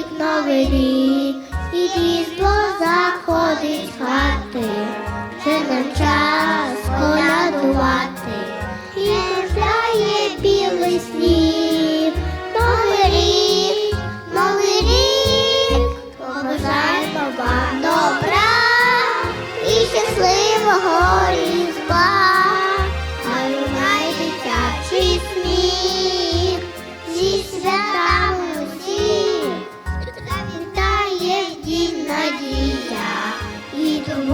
рік, новий рік, і різдво заходить в хати, вже нам час колядувати, і кружляє білий сніг, новий рік, новий рік, побажаємо вам добра і щасливого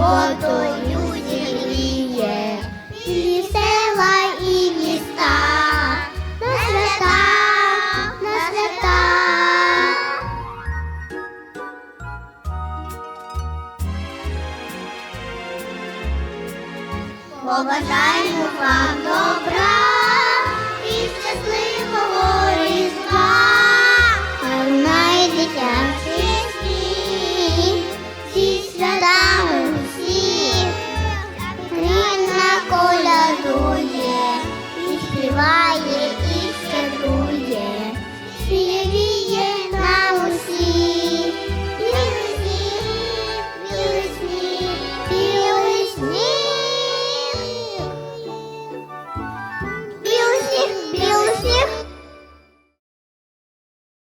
і турботою зігріє, і села, і міста, на свята. Побажаємо вам